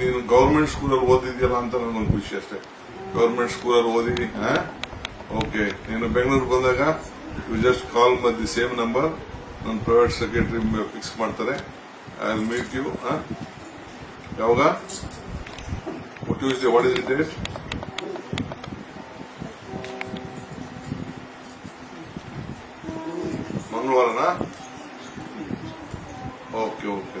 ನೀನು ಗೌರ್ಮೆಂಟ್ ಸ್ಕೂಲಲ್ಲಿ ಓದಿದ್ಯಲ್ಲ ಅಂತ ನನಗೆ ಖುಷಿ ಅಷ್ಟೇ. ಗೌರ್ಮೆಂಟ್ ಸ್ಕೂಲಲ್ಲಿ ಓದಿ ಓಕೆ ನೀನು ಬೆಂಗಳೂರು ಬಂದಾಗ you just call the same number ನನ್ನ ಪ್ರೈವೇಟ್ ಸೆಕ್ರೆಟರಿ ಫಿಕ್ಸ್ ಮಾಡ್ತಾರೆ. ಐ ವಿಲ್ ಮೀಟ್ ಯು ಯಾವಾಗ? Tuesday what is it date ಮಂಗಳವಾರನಾ? Okay okay